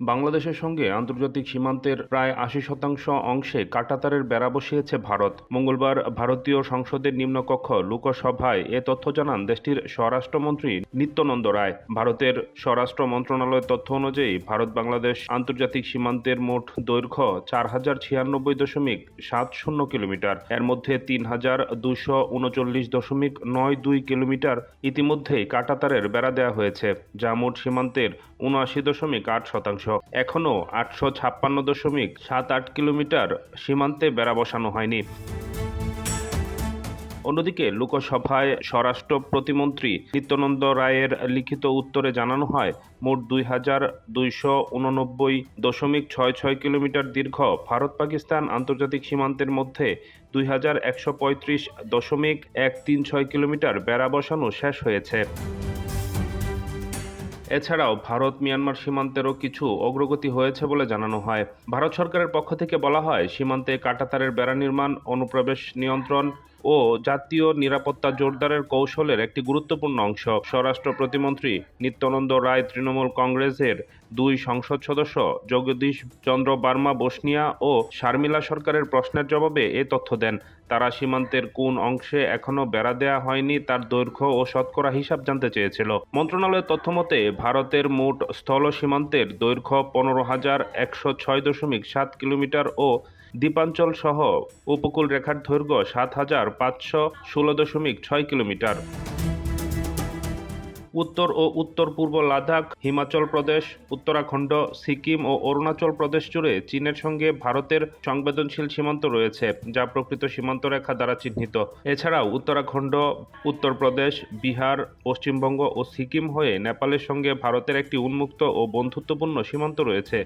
বাংলাদেশের সঙ্গে আন্তর্জাতিক সীমান্তের প্রায় আশি শতাংশ অংশে কাটাতারের বেড়া বসিয়েছে ভারত। মঙ্গলবার ভারতীয় সংসদের নিম্নকক্ষ লোকসভায় এ তথ্য জানান দেশটির স্বরাষ্ট্রমন্ত্রী নিত্যানন্দ রায়। ভারতের স্বরাষ্ট্র মন্ত্রণালয়ের তথ্য অনুযায়ী ভারত বাংলাদেশ আন্তর্জাতিক সীমান্তের মোট দৈর্ঘ্য চার হাজার ছিয়ানব্বই দশমিক সাত শূন্য কিলোমিটার। এর মধ্যে তিন হাজার দুশো উনচল্লিশ দশমিক নয় দুই কিলোমিটার ইতিমধ্যেই কাটাতারের বেড়া দেওয়া হয়েছে, যা মোট সীমান্তের উনআশি দশমিক আট শতাংশ। এখনও আটশো ছাপ্পান্ন দশমিক সাত আট কিলোমিটার সীমান্তে বেড়া বসানো হয়নি। অন্যদিকে লোকসভায় স্বরাষ্ট্র প্রতিমন্ত্রী নিত্যানন্দ রায়ের লিখিত উত্তরে জানানো হয়, মোট দুই হাজার দুইশো উননব্বই দশমিক ছয় ছয় কিলোমিটার দীর্ঘ ভারত পাকিস্তান আন্তর্জাতিক সীমান্তের মধ্যে দুই হাজার একশো পঁয়ত্রিশ দশমিক এক তিন ছয় কিলোমিটার বেড়া বসানো শেষ হয়েছে। এছাড়াও ভারত মিয়ানমার সীমান্তেরও কিছু অগ্রগতি হয়েছে বলে জানানো হয়। ভারত সরকারের পক্ষ থেকে বলা হয়, সীমান্তে কাঁটাতারের বেড়া নির্মাণ, অনুপ্রবেশ নিয়ন্ত্রণ ও জাতীয় নিরাপত্তা জোরদারের কৌশলের একটি গুরুত্বপূর্ণ অংশ। স্বরাষ্ট্র প্রতিমন্ত্রী নিত্যানন্দ রায় তৃণমূল কংগ্রেসের দুই সংসদ সদস্য জগদীশ চন্দ্র বার্মা বসনিয়া ও শারমিলা সরকারের প্রশ্নের জবাবে এ তথ্য দেন। তারা সীমান্তের কোন অংশে এখনও বেড়া দেওয়া হয়নি তার দৈর্ঘ্য ও শতকরা হিসাব জানতে চেয়েছিল। মন্ত্রণালয়ের তথ্য মতে, ভারতের মোট স্থল সীমান্তের দৈর্ঘ্য পনেরো হাজার একশো ছয় দশমিক সাত কিলোমিটার ও দ্বীপাঞ্চল সহ উপকূল রেখার দৈর্ঘ্য সাত হাজার পাঁচশো ষোলো দশমিক ছয় কিলোমিটার। উত্তর ও উত্তর পূর্ব লাদাখ, হিমাচল প্রদেশ, উত্তরাখণ্ড, সিকিম ও অরুণাচল প্রদেশ জুড়ে চীনের সঙ্গে ভারতের সংবেদনশীল সীমান্ত রয়েছে, যা প্রকৃত সীমান্ত রেখা দ্বারা চিহ্নিত। এছাড়াও উত্তরাখণ্ড উত্তরপ্রদেশ বিহার, পশ্চিমবঙ্গ ও সিকিম হয়ে নেপালের সঙ্গে ভারতের একটি উন্মুক্ত ও বন্ধুত্বপূর্ণ সীমান্ত রয়েছে।